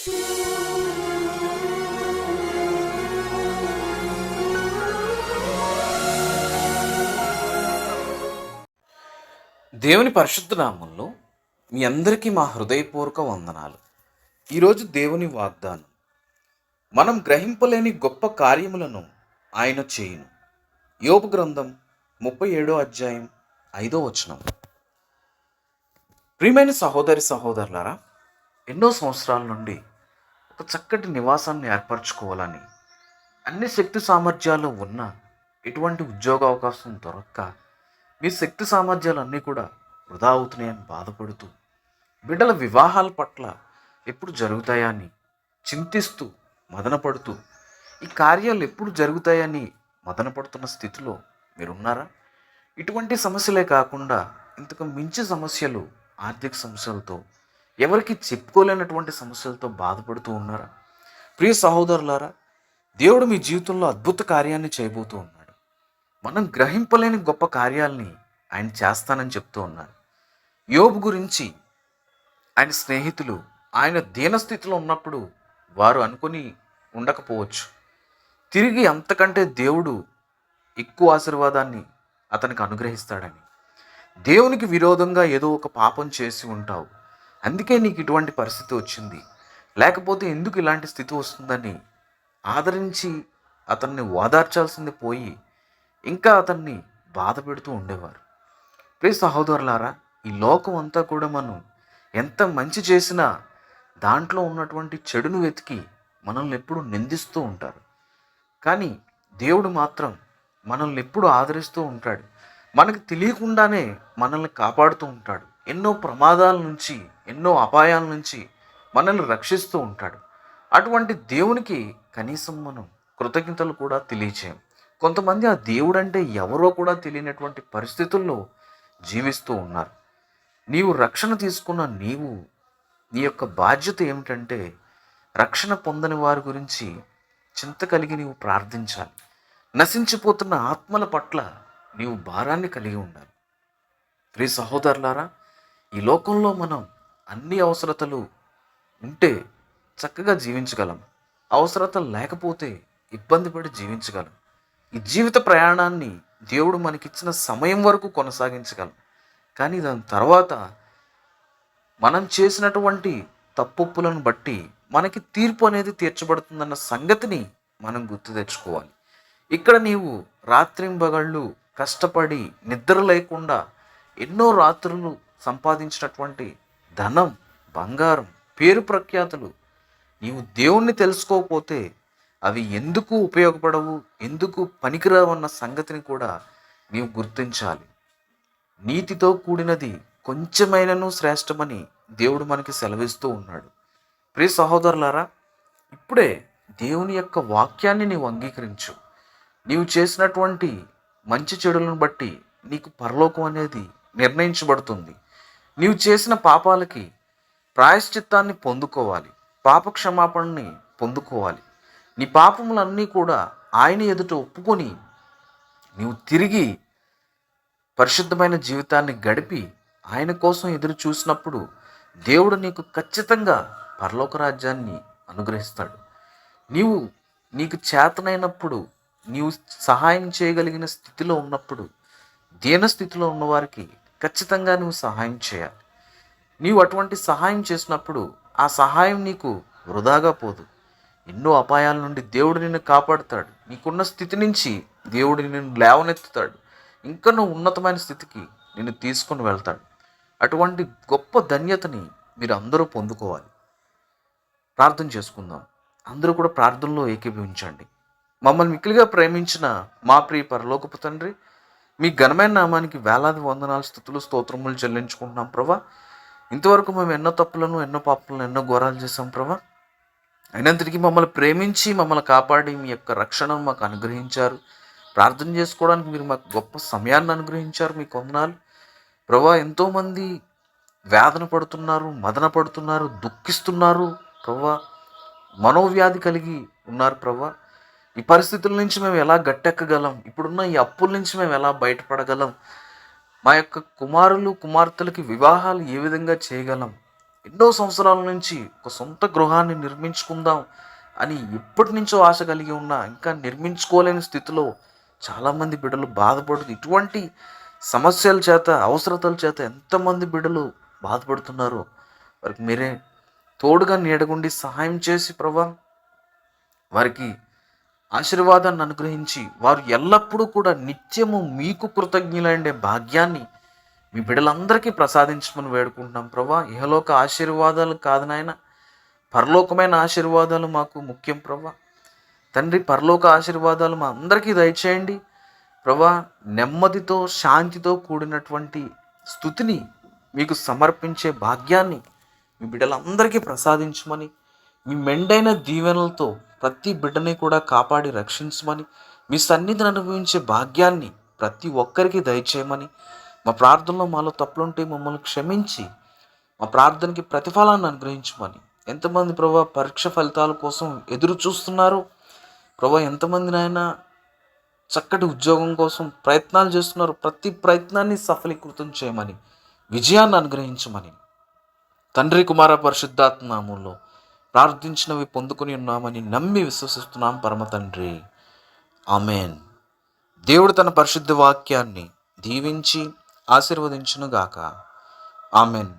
దేవుని పరిశుద్ధ నామంలో మీ అందరికీ మా హృదయపూర్వక వందనాలు. ఈరోజు దేవుని వాగ్దానం మనం గ్రహింపలేని గొప్ప కార్యములను ఆయన చేయును. యోపు గ్రంథం ముప్పై ఏడో అధ్యాయం ఐదో వచనం. ప్రియమైన సహోదరి సహోదరులారా ఎన్నో సంవత్సరాల నుండి ఒక చక్కటి నివాసాన్ని ఏర్పరచుకోవాలని. అన్ని శక్తి సామర్థ్యాలు ఉన్న ఎటువంటి ఉద్యోగ అవకాశం దొరక్క మీ శక్తి సామర్థ్యాలు అన్నీ కూడా వృధా అవుతున్నాయని బాధపడుతూ బిడ్డల వివాహాల పట్ల ఎప్పుడు జరుగుతాయా అని చింతిస్తూ మదనపడుతూ ఈ కార్యాలు ఎప్పుడు జరుగుతాయని మదనపడుతున్న స్థితిలో మీరున్నారా? ఇటువంటి సమస్యలే కాకుండా ఇంతకు మించి సమస్యలు ఆర్థిక సమస్యలతో ఎవరికి చెప్పుకోలేనటువంటి సమస్యలతో బాధపడుతూ ఉన్నారా? ప్రియ సహోదరులారా దేవుడు మీ జీవితంలో అద్భుత కార్యాన్ని చేయబోతూ ఉన్నాడు. మనం గ్రహింపలేని గొప్ప కార్యాలని ఆయన చేస్తానని చెప్తూ ఉన్నారు. యోబు గురించి ఆయన స్నేహితులు ఆయన దీనస్థితిలో ఉన్నప్పుడు వారు అనుకొని ఉండకపోవచ్చు. తిరిగి అంతకంటే దేవుడు ఎక్కువ ఆశీర్వాదాన్ని అతనికి అనుగ్రహిస్తాడని. దేవునికి విరోధంగా ఏదో ఒక పాపం చేసి ఉంటావు. అందుకే నీకు ఇటువంటి పరిస్థితి వచ్చింది. లేకపోతే ఎందుకు ఇలాంటి స్థితి వస్తుందని ఆదరించి అతన్ని ఓదార్చాల్సింది పోయి ఇంకా అతన్ని బాధ పెడుతూ ఉండేవారు. ప్రియ సహోదరులారా ఈ లోకం అంతా కూడా మనం ఎంత మంచి చేసినా దాంట్లో ఉన్నటువంటి చెడును వెతికి మనల్ని ఎప్పుడు నిందిస్తూ ఉంటారు. కానీ దేవుడు మాత్రం మనల్ని ఎప్పుడు ఆదరిస్తూ ఉంటాడు. మనకు తెలియకుండానే మనల్ని కాపాడుతూ ఉంటాడు. ఎన్నో ప్రమాదాల నుంచి ఎన్నో అపాయాల నుంచి మనల్ని రక్షిస్తూ ఉంటాడు. అటువంటి దేవునికి కనీసం మనం కృతజ్ఞతలు కూడా తెలియచేయం. కొంతమంది ఆ దేవుడు అంటే ఎవరో కూడా తెలియనటువంటి పరిస్థితుల్లో జీవిస్తూ ఉన్నారు. నీవు రక్షణ తీసుకున్న నీవు నీ యొక్క బాధ్యత ఏమిటంటే రక్షణ పొందని వారి గురించి చింత కలిగి నీవు ప్రార్థించాలి. నశించిపోతున్న ఆత్మల పట్ల నీవు భారాన్ని కలిగి ఉండాలి. ప్రియ సహోదరులారా ఈ లోకంలో మనం అన్ని అవసరతలు ఉంటే చక్కగా జీవించగలం. అవసరతలు లేకపోతే ఇబ్బంది పడి జీవించగలం. ఈ జీవిత ప్రయాణాన్ని దేవుడు మనకిచ్చిన సమయం వరకు కొనసాగించగలం. కానీ దాని తర్వాత మనం చేసినటువంటి తప్పులను బట్టి మనకి తీర్పు అనేది తీర్చబడుతుందన్న సంగతిని మనం గుర్తు తెచ్చుకోవాలి. ఇక్కడ నీవు రాత్రింబగళ్ళు కష్టపడి నిద్ర లేకుండా ఎన్నో రాత్రులు సంపాదించినటువంటి ధనం బంగారం పేరు ప్రఖ్యాతులు నీవు దేవుణ్ణి తెలుసుకోకపోతే అవి ఎందుకు ఉపయోగపడవు ఎందుకు పనికిరావన్న సంగతిని కూడా నీవు గుర్తించాలి. నీతితో కూడినది కొంచెమైనను శ్రేష్టమని దేవుడు మనకి సెలవిస్తూ ఉన్నాడు. ప్రియ సహోదరులారా ఇప్పుడే దేవుని యొక్క వాక్యాన్ని నీవు అంగీకరించు. నీవు చేసినటువంటి మంచి చెడులను బట్టి నీకు పరలోకం అనేది నిర్ణయించబడుతుంది. నీవు చేసిన పాపాలకి ప్రాయశ్చిత్తాన్ని పొందుకోవాలి. పాప క్షమాపణని పొందుకోవాలి. నీ పాపములన్నీ కూడా ఆయన ఎదుట ఒప్పుకొని నీవు తిరిగి పరిశుద్ధమైన జీవితాన్ని గడిపి ఆయన కోసం ఎదురు చూసినప్పుడు దేవుడు నీకు ఖచ్చితంగా పరలోక రాజ్యాన్ని అనుగ్రహిస్తాడు. నీవు నీకు చేతనైనప్పుడు నీవు సహాయం చేయగలిగిన స్థితిలో ఉన్నప్పుడు దీన స్థితిలో ఉన్నవారికి ఖచ్చితంగా నువ్వు సహాయం చేయాలి. నీవు అటువంటి సహాయం చేసినప్పుడు ఆ సహాయం నీకు వృధాగా పోదు. ఎన్నో అపాయాల నుండి దేవుడు నిన్ను కాపాడుతాడు. నీకున్న స్థితి నుంచి దేవుడు నిన్ను లేవనెత్తుతాడు. ఇంకా నువ్వు ఉన్నతమైన స్థితికి నిన్ను తీసుకొని వెళ్తాడు. అటువంటి గొప్ప ధన్యతని మీరు అందరూ పొందుకోవాలి. ప్రార్థన చేసుకుందాం. అందరూ కూడా ప్రార్థనలో ఏకీభవించండి. మమ్మల్ని మిక్కిలిగా ప్రేమించిన మా ప్రియ పరలోకపు తండ్రి మీ ఘనమైన నామానికి వేలాది వందనాలు స్థుతులు స్తోత్రములు చెల్లించుకుంటున్నాం ప్రభా. ఇంతవరకు మేము ఎన్నో తప్పులను ఎన్నో పాపలను ఎన్నో ఘోరాలు చేసాం ప్రభా. అయినంతటికీ మమ్మల్ని ప్రేమించి మమ్మల్ని కాపాడి మీ యొక్క రక్షణను మాకు అనుగ్రహించారు. ప్రార్థన చేసుకోవడానికి మీరు మాకు గొప్ప సమయాన్ని అనుగ్రహించారు మీ కొందనాలు ప్రభా ఎంతోమంది వేదన పడుతున్నారు మదన పడుతున్నారు దుఃఖిస్తున్నారు. ప్రభా మనోవ్యాధి కలిగి ఉన్నారు ప్రభా. ఈ పరిస్థితుల నుంచి మేము ఎలా గట్టెక్కగలం? ఇప్పుడున్న ఈ అప్పుల నుంచి మేము ఎలా బయటపడగలం? మా యొక్క కుమారులు కుమార్తెలకి వివాహాలు ఏ విధంగా చేయగలం? ఎన్నో సంవత్సరాల నుంచి ఒక సొంత గృహాన్ని నిర్మించుకుందాం అని ఎప్పటి నుంచో ఆశ కలిగి ఉన్నా ఇంకా నిర్మించుకోలేని స్థితిలో చాలామంది బిడ్డలు బాధపడుతూ ఇటువంటి సమస్యల చేత అవసరతల చేత ఎంతమంది బిడ్డలు బాధపడుతున్నారో? వారికి మీరే తోడుగా నీడగుండి సహాయం చేసి ప్రభా వారికి ఆశీర్వాదాన్ని అనుగ్రహించి వారు ఎల్లప్పుడూ కూడా నిత్యము మీకు కృతజ్ఞులైండే భాగ్యాన్ని మీ బిడ్డలందరికీ ప్రసాదించమని వేడుకుంటున్నాం ప్రభా. ఇహలోక ఆశీర్వాదాలు కాదు నాయన. పరలోకమైన ఆశీర్వాదాలు మాకు ముఖ్యం ప్రభా. తండ్రి పరలోక ఆశీర్వాదాలు మా అందరికీ దయచేయండి. ప్రభా నెమ్మదితో శాంతితో కూడినటువంటి స్థుతిని మీకు సమర్పించే భాగ్యాన్ని మీ బిడ్డలందరికీ ప్రసాదించమని మీ మెండైన దీవెనలతో ప్రతి బిడ్డని కూడా కాపాడి రక్షించమని మీ సన్నిధిని అనుభవించే భాగ్యాన్ని ప్రతి ఒక్కరికి దయచేయమని మా ప్రార్థనలో మాలో తప్పులుంటే మమ్మల్ని క్షమించి మా ప్రార్థనకి ప్రతిఫలాన్ని అనుగ్రహించమని. ఎంతమంది ప్రభా పరీక్ష ఫలితాల కోసం ఎదురు చూస్తున్నారు? ప్రభా ఎంతమంది నాయన చక్కటి ఉద్యోగం కోసం ప్రయత్నాలు చేస్తున్నారు? ప్రతి ప్రయత్నాన్ని సఫలీకృతం చేయమని విజయాన్ని అనుగ్రహించమని. తండ్రి కుమార పరిశుద్ధాత్మ నామంలో ప్రార్థించినవి పొందుకొని ఉన్నామని నమ్మి విశ్వసిస్తున్నాం పరమ తండ్రి. ఆమెన్. దేవుడు తన పరిశుద్ధ వాక్యాన్ని దీవించి ఆశీర్వదించునుగాక. ఆమెన్.